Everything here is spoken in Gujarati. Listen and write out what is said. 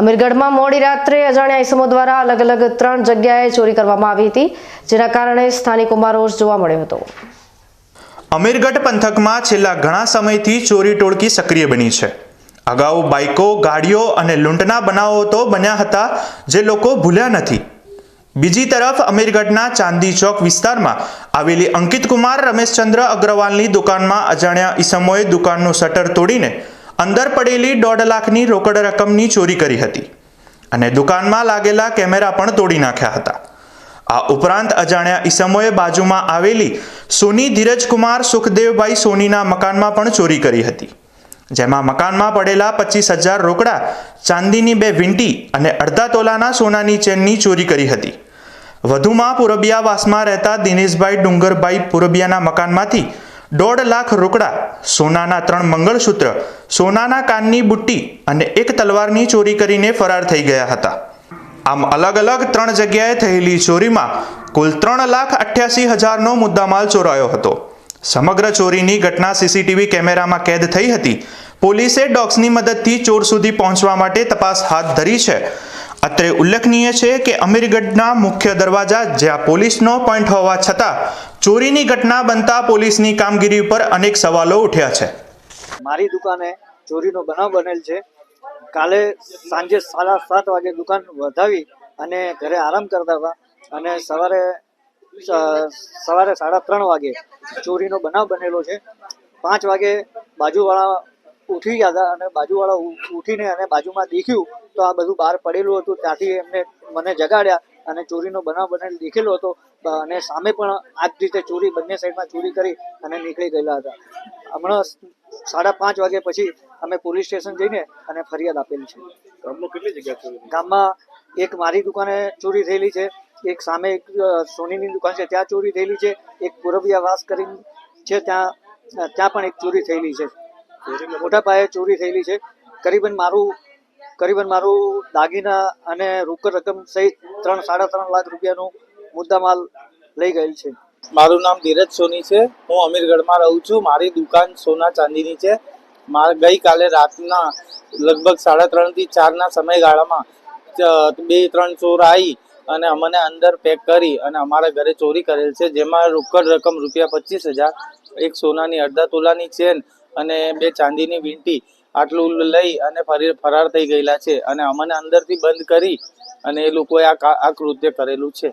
અમીરગઢમાં મોડી રાત્રે અજાણ્યા ઇસમો દ્વારા અલગ અલગ ત્રણ જગ્યાએ ચોરી કરવામાં આવી હતી, જેના કારણે સ્થાનિકોમાં રોષ જોવા મળ્યો હતો. અમીરગઢ પંથકમાં છેલ્લા ઘણા સમયથી ચોરી ટોળકી સક્રિય બની છે. અગાઉ બાઇકો, ગાડીઓ અને લૂંટના બનાવો તો બન્યા હતા, જે લોકો ભૂલ્યા નથી. બીજી તરફ અમીરગઢના ચાંદી ચોક વિસ્તારમાં આવેલી અંકિત કુમાર રમેશચંદ્ર અગ્રવાલની દુકાનમાં અજાણ્યા ઈસમોએ દુકાનનું શટર તોડીને અંદર પડેલી દોઢ લાખની રોકડ રકમની ચોરી કરી હતી અને દુકાનમાં લાગેલા કેમેરા પણ તોડી નાખ્યા હતા. આ ઉપરાંત અજાણ્યા ઈસમોએ બાજુમાં આવેલી સોની ધીરજકુમાર સુખદેવભાઈ સોનીના મકાનમાં પણ ચોરી કરી હતી, જેમાં મકાનમાં પડેલા પચીસ હજાર રોકડા, ચાંદીની બે વીંટી અને અડધા તોલાના સોનાની ચેનની ચોરી કરી હતી. વધુમાં પુરબિયાવાસમાં રહેતા દિનેશભાઈ ડુંગરભાઈ પુરબિયાના મકાનમાંથી દોઢ લાખ રોકડા, સોનાના ત્રણ મંગળસૂત્ર, સોનાના કાનની બુટ્ટી અને એક તલવારની ચોરી કરીને ફરાર થઈ ગયા હતા. આમ અલગ અલગ ત્રણ જગ્યાએ થયેલી ચોરીમાં કુલ ત્રણ લાખ અઠ્યાસી હજારનો મુદ્દામાલ ચોરાયો હતો. સમગ્ર ચોરીની ઘટના સીસીટીવી કેમેરામાં કેદ થઈ હતી. પોલીસે ડોગ્સની મદદથી ચોર સુધી પહોંચવા માટે તપાસ હાથ ધરી છે. અત્રે ઉલ્લેખનીય છે કે અમીરગઢના મુખ્ય દરવાજા જ્યાં પોલીસનો પોઈન્ટ હોવા છતાં ચોરીની ઘટના બનતા પોલીસની કામગીરી ઉપર અનેક સવાલો ઉઠ્યા છે. મારી દુકાને ચોરીનો બનાવ બનેલ છે. કાલે સાંજે સાડા સાત વાગે દુકાન વધાવી અને ઘરે આરામ કરતા હતા અને સવારે સવારે સાડા ત્રણ વાગે ચોરીનો બનાવ બનેલો છે. પાંચ વાગે બાજુવાળા ઉઠી ગયા હતા અને બાજુવાળા ઉઠીને અને બાજુમાં દેખ્યું તો આ બધું બહાર પડેલું હતું. ત્યાંથી એમને મને જગાડ્યા અને ચોરીનો બનાવ બનેલ દેખેલો હતો. અને સામે પણ આ જ રીતે ચોરી બંને સાઈડમાં ચોરી કરી અને નીકળી ગયેલા હતા. હમણાં સાડા પાંચ વાગે પછી અમે પોલીસ સ્ટેશન જઈને અને ફરિયાદ આપેલી છે. ગામમાં કેટલી જગ્યા ગામમાં એક મારી દુકાને ચોરી થયેલી છે એક સામે એક સોનીની દુકાન છે ત્યાં ચોરી થયેલી છે એક પુરબિયા વાસ કરીને છે ત્યાં ત્યાં પણ એક ચોરી થયેલી છે. મોટા પાયે ચોરી થયેલી છે. કરીબન મારું કરીબન મારું દાગીના અને રોકડ રકમ સહિત ત્રણ, સાડા ત્રણ લાખ રૂપિયાનું મુદ્દામાલ લઈ ગયેલ છે. મારું નામ ધીરજ સોની છે. હું અમીરગઢમાં રહું છું. મારી દુકાન સોના ચાંદીની છે. મારે ગઈકાલે રાતના લગભગ સાડા ત્રણથી ચારના સમયગાળામાં બે, ત્રણ ચોર આવી અને અમને અંદર પેક કરી અને અમારા ઘરે ચોરી કરેલ છે, જેમાં રોકડ રકમ રૂપિયા પચીસ હજાર, એક સોનાની અડધા તોલાની ચેન અને બે ચાંદીની વીંટી આટલું લઈ અને ફરી ફરાર થઈ ગયેલા છે અને અમને અંદરથી બંધ કરી અને એ લોકોએ આ કૃત્ય કરેલું છે.